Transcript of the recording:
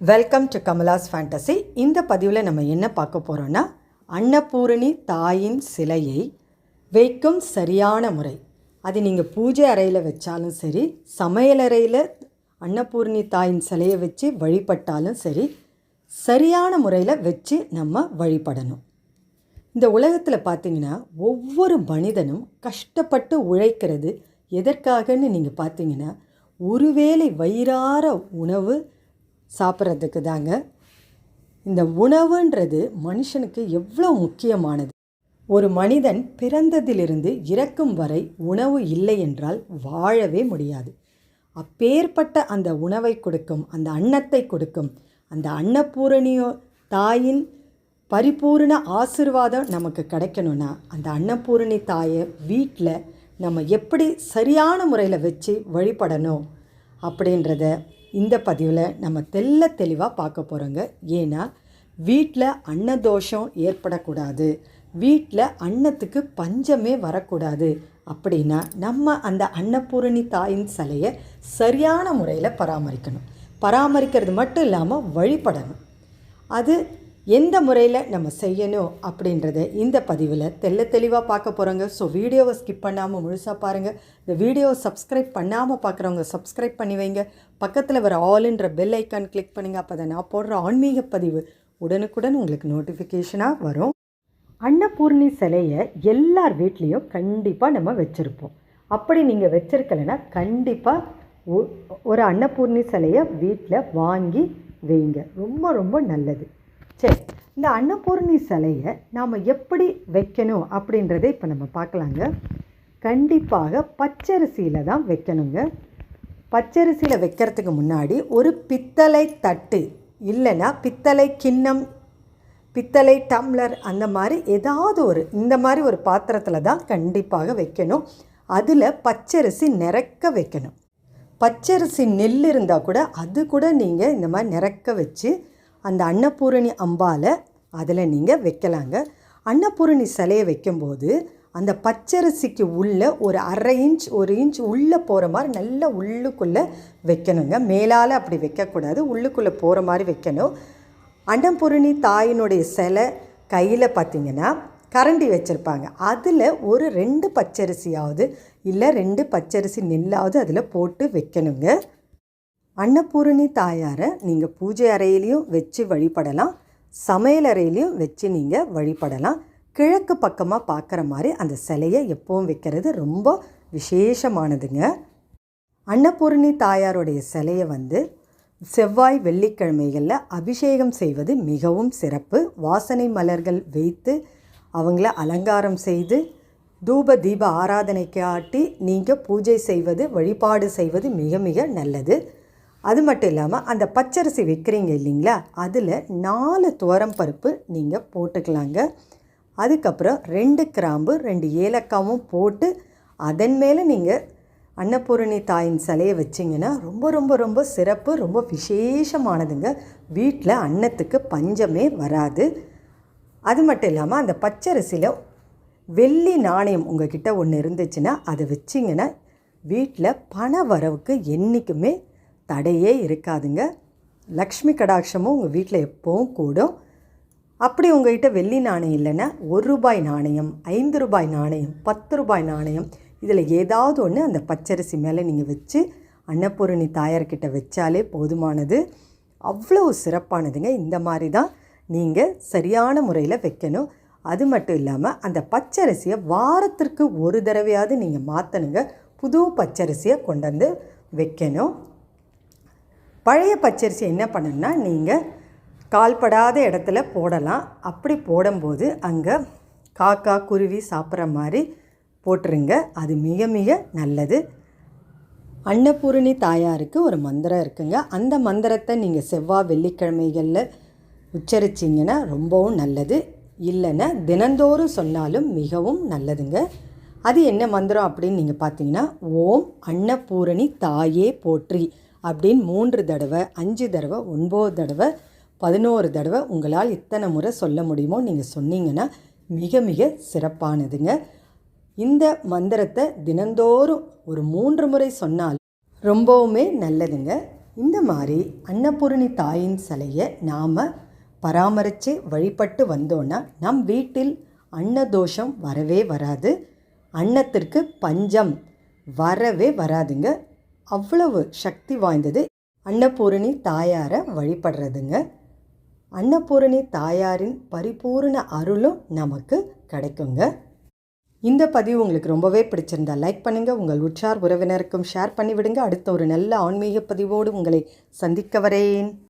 Welcome to Kamala's fantasy இந்த பதிவில் நம்ம என்ன பார்க்க போகிறோன்னா அன்னபூரணி தாயின் சிலையை வைக்கும் சரியான முறை. அது நீங்கள் பூஜை அறையில் வச்சாலும் சரி சமையலறையில் அன்னபூரணி தாயின் சிலையை வச்சு வழிபட்டாலும் சரி சரியான முறையில் வச்சு நம்ம வழிபடணும். இந்த உலகத்தில் பார்த்தீங்கன்னா ஒவ்வொரு மனிதனும் கஷ்டப்பட்டு உழைக்கிறது எதற்காகன்னு நீங்கள் பார்த்தீங்கன்னா ஒருவேளை வயிறார உணவு சாப்பிட்றதுக்கு தாங்க. இந்த உணவுன்றது மனுஷனுக்கு எவ்வளோ முக்கியமானது. ஒரு மனிதன் பிறந்ததிலிருந்து இறக்கும் வரை உணவு இல்லை என்றால் வாழவே முடியாது. அப்பேற்பட்ட அந்த உணவை கொடுக்கும் அந்த அன்னத்தை கொடுக்கும் அந்த அன்னபூரணியோ தாயின் பரிபூர்ண ஆசிர்வாதம் நமக்கு கிடைக்கணும்னா அந்த அன்னபூரணி தாயை வீட்டில் நம்ம எப்படி சரியான முறையில் வச்சு வழிபடணும் அப்படின்றத இந்த பதிவில் நம்ம தெல்ல தெளிவாக பார்க்க போகிறோங்க ஏன்னா வீட்டில் அன்னதோஷம் ஏற்படக்கூடாது. வீட்டில் அன்னத்துக்கு பஞ்சமே வரக்கூடாது. அப்படின்னா நம்ம அந்த அன்னபூரணி தாயின் சிலையை சரியான முறையில் பராமரிக்கணும். பராமரிக்கிறது மட்டும் இல்லாமல் வழிபடணும். அது எந்த முறையில் நம்ம செய்யணும் அப்படின்றத இந்த பதிவில் தெல்ல தெளிவாக பார்க்க போகிறோங்க ஸோ வீடியோவை ஸ்கிப் பண்ணாமல் முழுசாக பாருங்கள் இந்த வீடியோவை சப்ஸ்கிரைப் பண்ணாமல் பார்க்குறவங்க சப்ஸ்கிரைப் பண்ணி வைங்க. பக்கத்தில் வர ஆல்ன்ற பெல் ஐக்கான் கிளிக் பண்ணுங்கள் அப்போ தான் நான் போடுற ஆன்மீக பதிவு உடனுக்குடன் உங்களுக்கு நோட்டிஃபிகேஷனாக வரும். அன்னபூர்ணி சிலையை எல்லார் வீட்லேயும் கண்டிப்பாக நம்ம வச்சுருப்போம். அப்படி நீங்கள் வச்சுருக்கலைன்னா கண்டிப்பாக ஒரு அன்னபூர்ணி சிலையை வீட்டில் வாங்கி வைங்க. ரொம்ப ரொம்ப நல்லது. சரி இந்த அன்னபூர்ணி சிலையை நாம் எப்படி வைக்கணும் அப்படின்றத இப்போ நம்ம பார்க்கலாங்க. கண்டிப்பாக பச்சரிசியில் தான் வைக்கணுங்க. பச்சரிசியில் வைக்கிறதுக்கு முன்னாடி ஒரு பித்தளை தட்டு இல்லைன்னா பித்தளை கிண்ணம் பித்தளை டம்ளர் அந்த மாதிரி ஏதாவது ஒரு இந்த மாதிரி ஒரு பாத்திரத்தில் தான் கண்டிப்பாக வைக்கணும். அதில் பச்சரிசி நிறக்க வைக்கணும். பச்சரிசி நெல் இருந்தால் கூட அது கூட நீங்கள் இந்த மாதிரி நிறக்க வச்சு அந்த அன்னபூரணி அம்பால் அதில் நீங்கள் வைக்கலாங்க. அன்னபூரணி சிலையை வைக்கும்போது அந்த பச்சரிசிக்கு உள்ளே ஒரு அரை இன்ச் ஒரு இன்ச் உள்ளே போகிற மாதிரி நல்ல உள்ளுக்குள்ளே வைக்கணுங்க. மேலால் அப்படி வைக்கக்கூடாது உள்ளுக்குள்ளே போகிற மாதிரி வைக்கணும். அன்னபூரணி தாயினுடைய சிலை கையில் பார்த்திங்கன்னா கரண்டி வச்சுருப்பாங்க. அதில் ஒரு ரெண்டு பச்சரிசியாவது இல்லை ரெண்டு பச்சரிசி நெல்லாவது அதில் போட்டு வைக்கணுங்க. அன்னபூரணி தாயாரை நீங்கள் பூஜை அறையிலையும் வச்சு வழிபடலாம். சமையல் அறையிலையும் வச்சு நீங்கள் வழிபடலாம். கிழக்கு பக்கமாக பார்க்குற மாதிரி அந்த சிலையை எப்பவும் வைக்கிறது ரொம்ப விசேஷமானதுங்க. அன்னபூரணி தாயாருடைய சிலையை வந்து செவ்வாய் வெள்ளிக்கிழமைகளில் அபிஷேகம் செய்வது மிகவும் சிறப்பு. வாசனை மலர்கள் வைத்து அவங்கள அலங்காரம் செய்து தூப தீப ஆராதனைக்கு ஆட்டி நீங்கள் பூஜை செய்வது வழிபாடு செய்வது மிக மிக நல்லது. அது மட்டும் இல்லாமல் அந்த பச்சரிசி வைக்கிறீங்க இல்லைங்களா அதில் நாலு துவரம் பருப்பு நீங்கள் போட்டுக்கலாங்க. அதுக்கப்புறம் ரெண்டு கிராம்பு ரெண்டு ஏலக்காவும் போட்டு அதன் மேலே நீங்கள் அன்னபூரணி தாயின் சிலையை வச்சிங்கன்னா ரொம்ப ரொம்ப ரொம்ப சிறப்பு ரொம்ப விசேஷமானதுங்க. வீட்டில் அன்னத்துக்கு பஞ்சமே வராது. அது மட்டும் இல்லாமல் அந்த பச்சரிசியில் வெள்ளி நாணயம் உங்கள் கிட்டே ஒன்று இருந்துச்சுன்னா அதை வச்சிங்கன்னா வீட்டில் பண வரவுக்கு என்றைக்குமே தடையே இருக்காதுங்க. லக்ஷ்மி கடாட்சமும் உங்கள் வீட்டில் எப்போவும் கூடும். அப்படி உங்கள்கிட்ட வெள்ளி நாணயம் இல்லைன்னா ஒரு ரூபாய் நாணயம் ஐந்து ரூபாய் நாணயம் பத்து ரூபாய் நாணயம் இதில் ஏதாவது ஒன்று அந்த பச்சரிசி மேலே நீங்கள் வச்சு அன்னபூரணி தாயார்கிட்ட வச்சாலே போதுமானது. அவ்வளோ சிறப்பானதுங்க. இந்த மாதிரி தான் நீங்கள் சரியான முறையில் வைக்கணும். அது மட்டும் இல்லாமல் அந்த பச்சரிசியை வாரத்திற்கு ஒரு தடவையாவது நீங்கள் மாற்றணுங்க புது பச்சரிசியை கொண்டு வந்து வைக்கணும். பழைய பச்சரிசி என்ன பண்ணணும்னா நீங்கள் கால்படாத இடத்துல போடலாம். அப்படி போடும்போது அங்கே காக்கா குருவி சாப்பிட்ற மாதிரி போட்டுருங்க. அது மிக மிக நல்லது. அன்னபூரணி தாயாருக்கு ஒரு மந்திரம் இருக்குங்க. அந்த மந்திரத்தை நீங்கள் செவ்வாய் வெள்ளிக்கிழமைகளில் உச்சரிச்சிங்கன்னா ரொம்பவும் நல்லது. இல்லைன்னா தினந்தோறும் சொன்னாலும் மிகவும் நல்லதுங்க. அது என்ன மந்திரம் அப்படின்னு நீங்கள் பார்த்தீங்கன்னா ஓம் அன்னபூரணி தாயே போற்றி. அப்படின்னு மூன்று தடவை அஞ்சு தடவை ஒன்பது தடவை பதினோரு தடவை உங்களால் இத்தனை முறை சொல்ல முடியுமோ நீங்கள் சொன்னீங்கன்னா மிக மிக சிறப்பானதுங்க. இந்த மந்திரத்தை தினந்தோறும் ஒரு மூன்று முறை சொன்னால் ரொம்பவுமே நல்லதுங்க. இந்த மாதிரி அன்னபூரணி தாயின் சிலையை நாம் பராமரித்து வழிபட்டு வந்தோன்னா நம் வீட்டில் அன்னதோஷம் வரவே வராது. அன்னத்திற்கு பஞ்சம் வரவே வராதுங்க. அவ்வளவு சக்தி வாய்ந்தது அன்னபூரணி தாயாரை வழிபடுறதுங்க. அன்னபூரணி தாயாரின் பரிபூரண அருளும் நமக்கு கிடைக்குங்க. இந்த பதிவு உங்களுக்கு ரொம்பவே பிடிச்சிருந்தா லைக் பண்ணுங்கள் உங்கள் உற்றார் உறவினருக்கும் ஷேர் பண்ணிவிடுங்க. அடுத்த ஒரு நல்ல ஆன்மீக பதிவோடு உங்களை சந்திக்க வரேன்.